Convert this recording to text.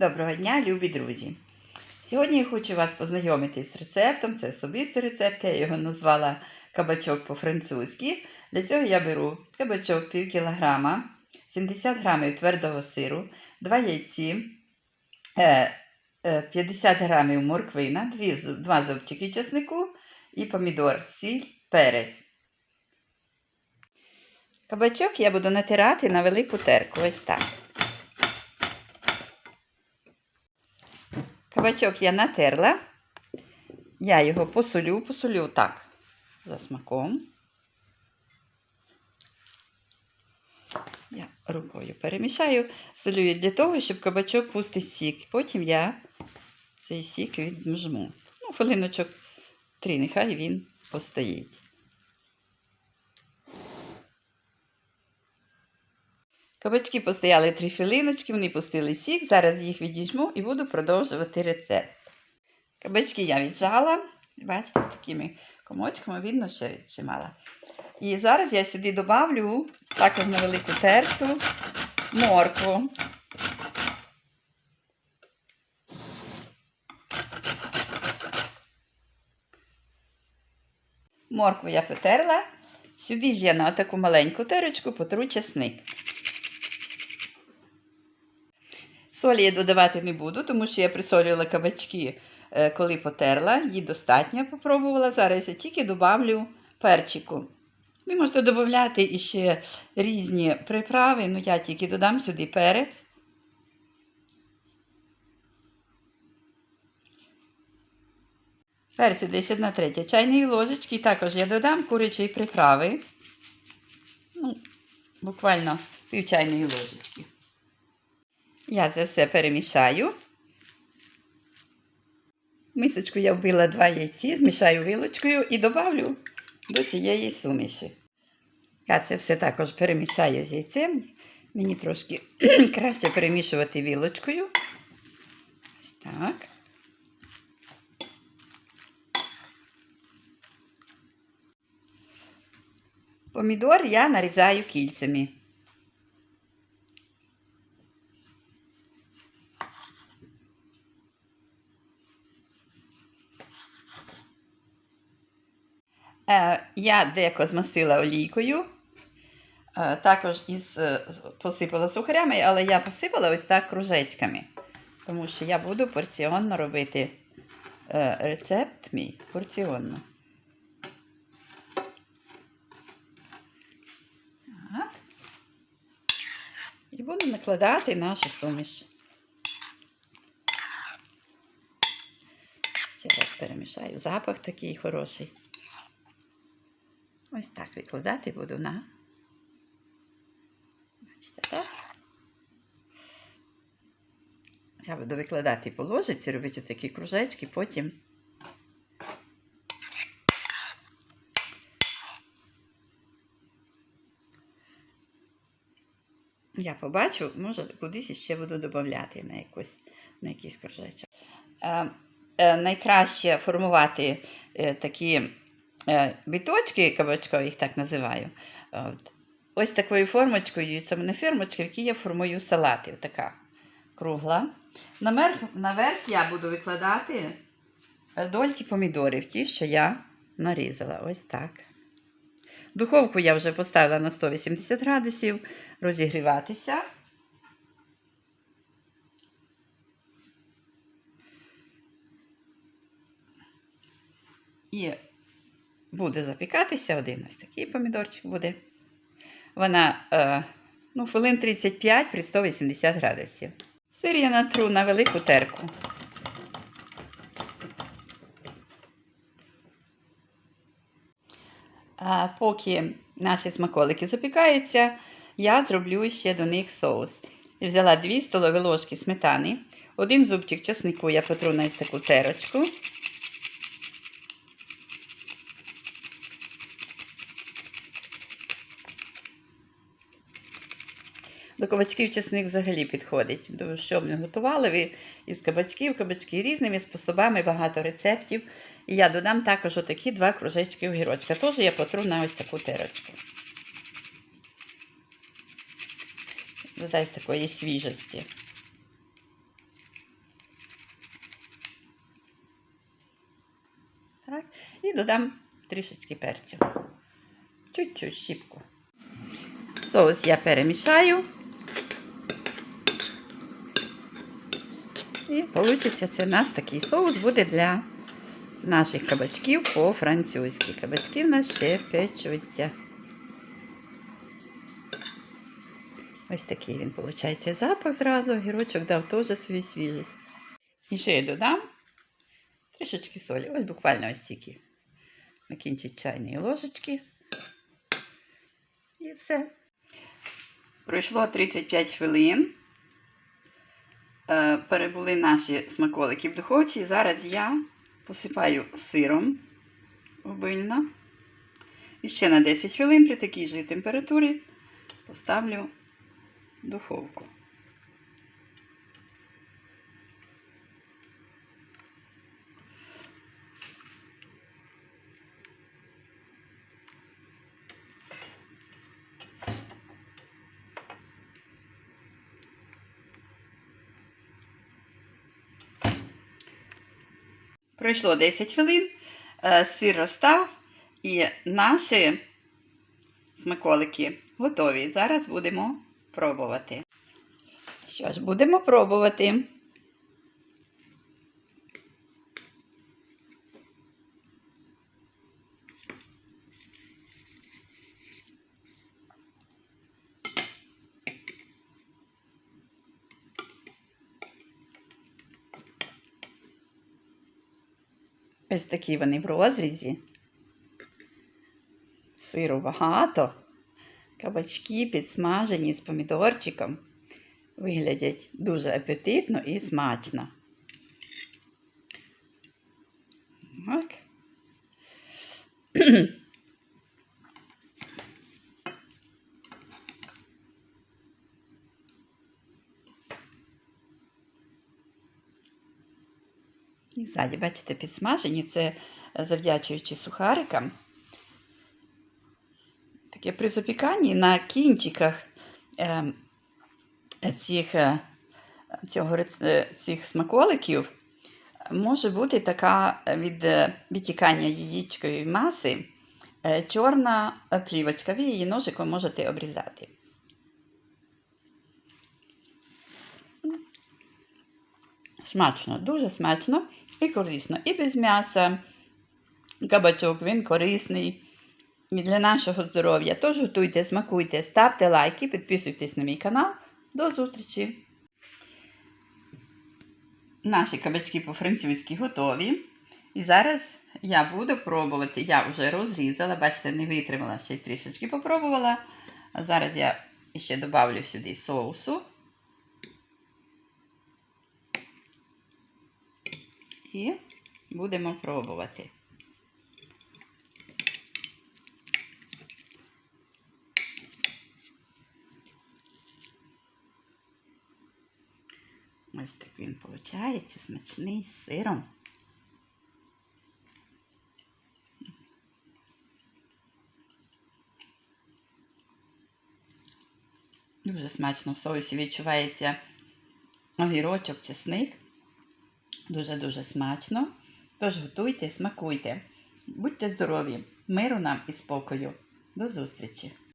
Доброго дня, любі друзі! Сьогодні я хочу вас познайомити з рецептом. Це особистий рецепт, я його назвала кабачок по-французьки. Для цього я беру кабачок пів кілограма, 70 грамів твердого сиру, 2 яйці, е, е, 50 грамів морквина, 2 зубчики чеснику і помідор, сіль, перець. Кабачок я буду натирати на велику терку. Ось так. Кабачок я натерла. Я його посолю, посолю так, за смаком. Я рукою перемішаю, солюю для того, щоб кабачок пустив сік. Потім я цей сік відмжму. Ну, хвилиночок три, нехай він постоїть. Кабачки постояли три хвилиночки, вони пустили сік. Зараз їх відіжму і буду продовжувати рецепт. Кабачки я віджала, бачите, такими комочками видно, що відчимала. І зараз я сюди добавлю також на велику терту моркву. Моркву я потерла. Сюди ж я на таку маленьку терочку потру чесник. Солі я додавати не буду, тому що я присолювала кабачки, е, коли потерла. Її достатньо попробувала. Зараз я тільки додавлю перчику. Ви можете додати іще різні приправи, але я тільки додам сюди перець. Перцю десь 1 третя чайної ложечки. Також я додам курячої приправи. Ну, буквально пів чайної ложечки. Я це все перемішаю. В мисочку я вбила два яйці, змішаю вилочкою і добавлю до цієї суміші. Я це все також перемішаю з яйцем. Мені трошки краще перемішувати вілочкою. Так. Помідор я нарізаю кільцями. Е, Я деко змастила олійкою, е, також із, е, посипала сухарями, але я посипала ось так кружечками, тому що я буду порціонно робити е, рецепт мій порціонно. Так. І буду накладати нашу суміш. Ще раз перемішаю. Запах такий хороший. Ось так викладати буду на. Бачите, так? Я буду викладати по ложиці, робити такі кружечки, потім. Я побачу, може, кудись ще буду додати на, на якийсь кружечок. Е, е, найкраще формувати е, такі біточки кабачкові, їх так називаю. От. Ось такою формочкою, це не формочка, в якій я формую салати. Така кругла. Наверх, наверх я буду викладати е, дольки помідорів, ті, що я нарізала. Ось так. Духовку я вже поставила на 180 градусів розігріватися. І буде запікатися один ось такий помідорчик буде. Вона е, ну, хвилин 35 при 180 градусів. Сир я натру на велику терку. А поки наші смаколики запікаються, я зроблю ще до них соус. І Взяла 2 столові ложки сметани, один зубчик чеснику я потру на ось таку терочку. До кабачків чесник взагалі підходить. тому Що б готували із кабачків, кабачки різними способами, багато рецептів. І я додам також отакі два кружечки огірочка. Теж я потру на ось таку тирочку. Додасть такої свіжості. Так. І додам трішечки перцю. Чуть-чуть щіпку. Соус я перемішаю. І вийде це у нас такий соус буде для наших кабачків по-французьки. Кабачки в нас ще печуться. Ось такий він, виходить, запах зразу. Гірочок дав теж свою свіжість. І ще я додам трішечки солі. Ось буквально ось стільки. На кінчик чайної ложечки. І все. Пройшло 35 хвилин. Е, Перебули наші смаколики в духовці. Зараз я посипаю сиром обильно. І ще на 10 хвилин при такій же температурі поставлю в духовку. Пройшло 10 хвилин, е, сир розстав і наші смаколики готові. Зараз будемо пробувати. Що ж, будемо пробувати. Ось такі вони в розрізі. Сиру багато. Кабачки підсмажені з помідорчиком. Виглядять дуже апетитно і смачно. Так. І ззаді, бачите, підсмажені, це завдячуючи сухарикам. Таке при запіканні на кінчиках е, цих, цього, цих смаколиків може бути така від е, витікання яєчкової маси чорна плівочка. Ви її ножиком можете обрізати. Смачно, дуже смачно і корисно. І без м'яса. Кабачок, він корисний і для нашого здоров'я. Тож готуйте, смакуйте, ставте лайки, підписуйтесь на мій канал. До зустрічі! Наші кабачки по-французьки готові. І зараз я буду пробувати. Я вже розрізала, бачите, не витримала, ще й трішечки попробувала. А зараз я ще додавлю сюди соусу. І будемо пробувати. Ось так він виходить, смачний з сиром. Дуже смачно в соусі відчувається огірочок, чесник. Дуже-дуже смачно. Тож готуйте, смакуйте. Будьте здорові, миру нам і спокою. До зустрічі!